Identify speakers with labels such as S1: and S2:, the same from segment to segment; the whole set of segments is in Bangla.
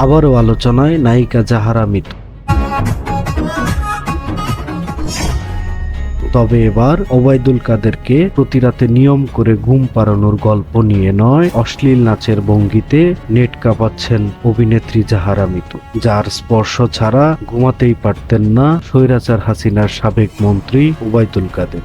S1: আবারও আলোচনায় নায়িকা জাহারা মিতু তবে এবার ওবায়দুল কাদেরকে প্রতিরাতে নিয়ম করে ঘুম পাড়ানোর গল্প নিয়ে নয়, অশ্লীল নাচের ভঙ্গিতে নেট কাঁপাচ্ছেন অভিনেত্রী জাহারা মিতু যার স্পর্শ ছাড়া ঘুমাতেই পারতেন না স্বৈরাচার হাসিনার সাবেক মন্ত্রী ওবায়দুল কাদের।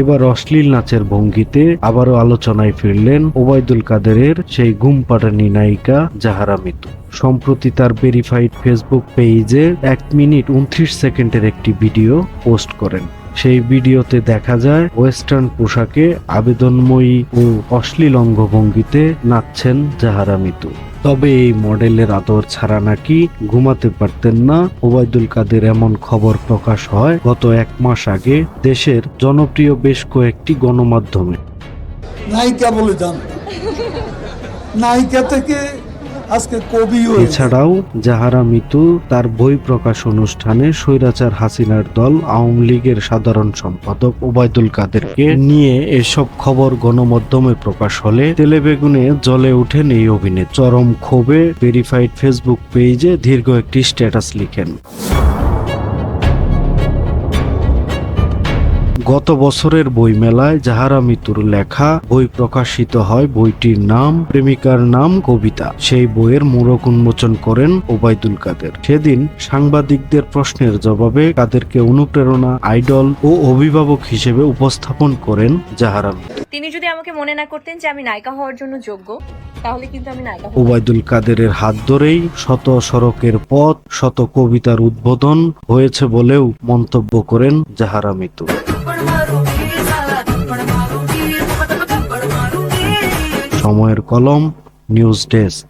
S1: এবার অশ্লীল নাচের ভঙ্গিতে আবারও আলোচনায় ফিরলেন ওবায়দুল কাদেরের সেই ঘুম পাটানি নায়িকা জাহারা মিতু। সম্প্রতি তার ভেরিফাইড ফেসবুক পেজে এক মিনিট উনত্রিশ সেকেন্ডের একটি ভিডিও পোস্ট করেন। সেই ভিডিওতে দেখা যায় ওয়েস্টার্ন পোশাকে আবেদনময়ী ও অশ্লীল অঙ্গভঙ্গিতে নাচছেন জাহারা মিতু। তবে এই মডেলের আদর ছাড়া নাকি ঘুমাতে পারতেন না। ওবায়দুল কাদের এমন খবর প্রকাশ হয় গত এক মাস আগে দেশের জনপ্রিয় বেশ কয়েকটি গণমাধ্যমে।
S2: নায়িকা বলে জানতাম নায়িকা থেকে আজকে কবি
S1: এছাড়াও জাহারা মিতু, তার বই প্রকাশ অনুষ্ঠানে স্বৈরাচার হাসিনার দল আওয়ামী লীগের সাধারণ সম্পাদক ওবায়দুল কাদেরকে নিয়ে এসব খবর গণমাধ্যমে প্রকাশ হলে তেলেবেগুনে জলে ওঠেন এই অভিনেতা। চরম ক্ষোভে ভেরিফাইড ফেসবুক পেজে দীর্ঘ একটি স্ট্যাটাস লিখেন। গত বছরের বইমেলায় জাহারা মিতুর লেখা বই প্রকাশিত হয় বইটির নাম প্রেমিকার নাম কবিতা। সেই বইয়ের মোড়ক উন্মোচন করেন ওবায়দুল কাদের। সেদিন সাংবাদিকদের প্রশ্নের জবাবে কাদেরকে অনুপ্রেরণা আইডল ও অভিভাবক হিসেবে উপস্থাপন করেন জাহারা মিতু।
S3: তিনি যদি আমাকে মনে না করতেন যে আমি নায়িকা হওয়ার জন্য যোগ্য তাহলে কিন্তু আমি নায়িকা
S1: ওবায়দুল কাদেরের হাত ধরেই শত সড়কের পথ শত কবিতার উদ্বোধন হয়েছে বলেও মন্তব্য করেন জাহারা মিতু। সময়ের কলম নিউজ ডেস্ক